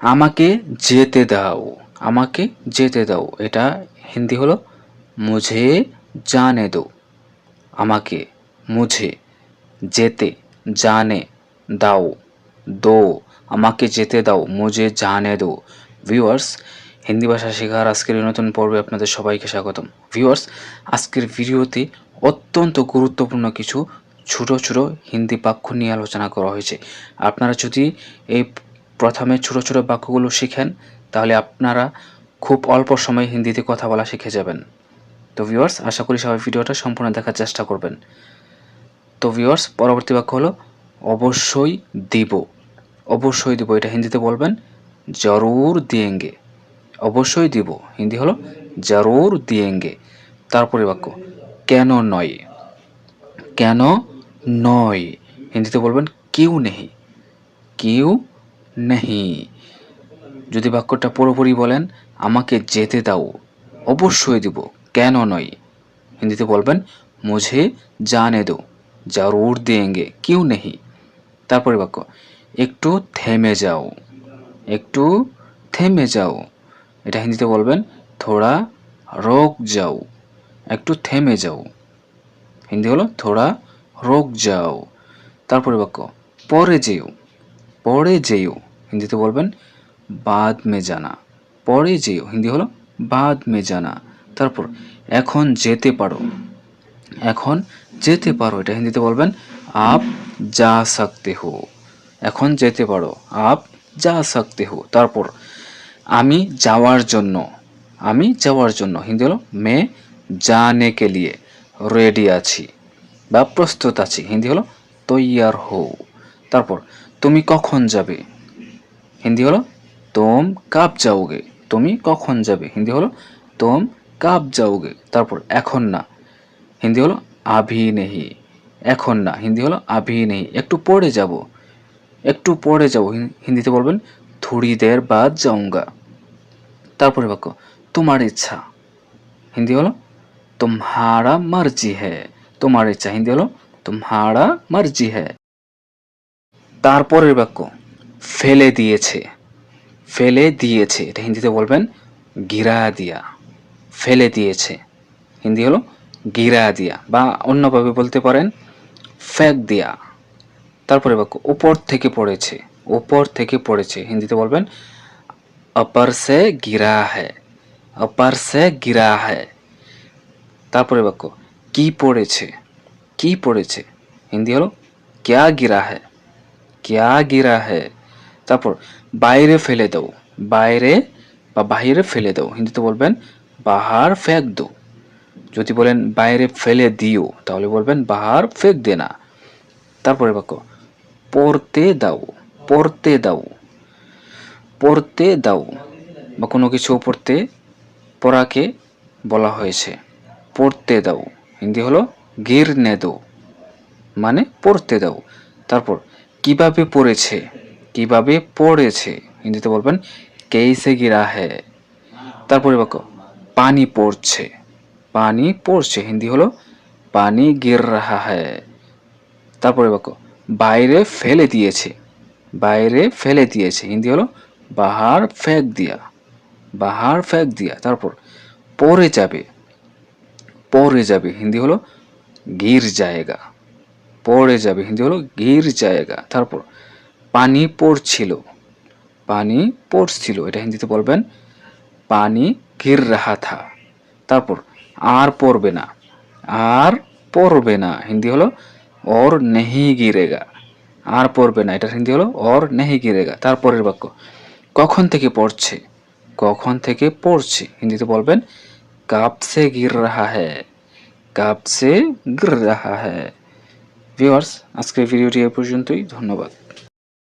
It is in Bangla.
আমাকে যেতে দাও, আমাকে যেতে দাও। এটা হিন্দি হলো, মুঝে জানে দো। আমাকে, মুঝে যেতে জানে দাও, দো। আমাকে যেতে দাও, মুঝে জানে দো। ভিউয়ার্স, হিন্দি ভাষা শেখার আজকের নতুন পর্বে আপনাদের সবাইকে স্বাগতম। ভিউয়ার্স, আজকের ভিডিওতে অত্যন্ত গুরুত্বপূর্ণ কিছু ছোট ছোট হিন্দি বাক্য নিয়ে আলোচনা করা হয়েছে। আপনারা যদি এই প্রথমে ছোট ছোট বাক্যগুলো শিখেন, তাহলে আপনারা খুব অল্প সময়ে হিন্দিতে কথা বলা শিখে যাবেন। তো ভিউয়ার্স আশা করি সবাই ভিডিওটা সম্পূর্ণ দেখার চেষ্টা করবেন। তো ভিউয়ার্স পরবর্তী বাক্য হলো, অবশ্যই দিব। অবশ্যই দিব। এটা হিন্দিতে বলবেন, জরুর দিয়েঙ্গে। অবশ্যই দিব। হিন্দি হলো, জরুর দিয়েঙ্গে। তারপরে বাক্য, কেন নয়? কেন নয়? হিন্দিতে বলবেন, কেউ নেই কেউ নেই। যদি বাক্যটা পুরোপুরি বলেন, আমাকে যেতে দাও, অবশ্যই দিব, কেন নয়? হিন্দিতে বলবেন, মুঝে জানে দো, জরুর দেঙ্গে কেউ নেই তারপরে বাক্য, একটু থেমে যাও, একটু থেমে যাও। এটা হিন্দিতে বলবেন, থোড়া রোক যাও, একটু থেমে যাও। হিন্দি হলো, থোড়া রোক যাও। তারপরে বাক্য, পরে যেও পরে যেও। হিন্দিতে বলবেন, বাদ মে জানা। পরে যেও হিন্দি হলো, বাদ মে জানা। তারপর, এখন যেতে পারো। এখন যেতে পারো, এটা হিন্দিতে বলবেন, আপ যা সকতে হো। এখন যেতে পারো, আপ যা সকতে হো। তারপর, আমি যাওয়ার জন্য, আমি যাওয়ার জন্য, হিন্দি হলো, মে জানে কে লিয়ে রেডি আছি বা প্রস্তুত আছি। হিন্দি হলো, তৈয়ার হো তারপর, তুমি কখন যাবে? হিন্দি হলো, তোম কাপ যাওগে। তুমি কখন যাবে? হিন্দি হলো, তোম কাপ যাওগে। তারপর, এখন না। হিন্দি হলো, আভি নেহি। এখন না। হিন্দি হলো, আভি নেহি। একটু পরে যাব। একটু পরে যাব। হিন্দিতে বলবেন, থোড়ি দের বাদ যাউঙ্গা তারপরে বাক্য, তোমার ইচ্ছা। হিন্দি হলো তোমারা মার্জি হ্যাঁ। তোমার ইচ্ছা। হিন্দি হলো তোমারা মার্জি হ্যাঁ। তারপরের বাক্য ফেলে দিয়েছে। ফেলে দিয়েছে। এটা হিন্দিতে বলবেন গিরা দিয়া। ফেলে দিয়েছে। হিন্দি হলো গিরা দিয়া বা অন্যভাবে বলতে পারেন ফ্যাক দিয়া। তারপরে বাক্য উপর থেকে পড়েছে। উপর থেকে পড়েছে। হিন্দিতে বলবেন অপার সে গিরা হ্যায় অপার সে গিরা হ্যায় তারপরে বাক্য কি পড়েছে? কি পড়েছে? হিন্দি হলো ক্যা গিরা হ্যায় ক্যা গিরা হ্যায় তারপর বাইরে ফেলে দাও। বাইরে বা বাইরে ফেলে দাও। হিন্দিতে বলবেন বাহার ফেক দো। যদি বলেন বাইরে ফেলে দিও, তাহলে বলবেন বাহার ফেক দে না। তারপরে বাক্য, পড়তে দাও পড়তে দাও পড়তে দাও বা কোনো কিছু পড়তে, পড়াকে বলা হয়েছে। পড়তে দাও। হিন্দি হলো গির নে দো। মানে পড়তে দাও। তারপর, কীভাবে পড়েছে? কীভাবে পড়েছে? হিন্দিতে বলবেন, কেইসে গিরা হ্যাঁ তারপরে বাক্য, পানি পড়ছে। পানি পড়ছে, হিন্দি হলো, পানি গির রাহা হ্যাঁ তারপরে বাক্য, বাইরে ফেলে দিয়েছে। বাইরে ফেলে দিয়েছে। হিন্দি হলো, বাহার ফেক দিয়া। বাহার ফেক দিয়া। তারপর পরে যাবে। পরে যাবে। হিন্দি হলো, গির জায়গা। পড়ে যাবে। হিন্দি হলো, গির জায়গা। তারপর পানি পড়ছিল। পানি পড়ছিল, এটা হিন্দিতে বলবেন পানি গির রাহা থা তারপর আর পড়বে না, আর পড়বে না, হিন্দি হলো ওর নেহি গিরেগা। আর পড়বে না এটা হিন্দি হলো ওর নেহি গিরেগা। তারপরের বাক্য, কখন থেকে পড়ছে? কখন থেকে পড়ছে? হিন্দিতে বলবেন কাপ সে গির রাহা হ্যায় কাপ সে গির রাহা হ্যায় ভিউয়ার্স, আজকের ভিডিওটি এ পর্যন্তই, ধন্যবাদ।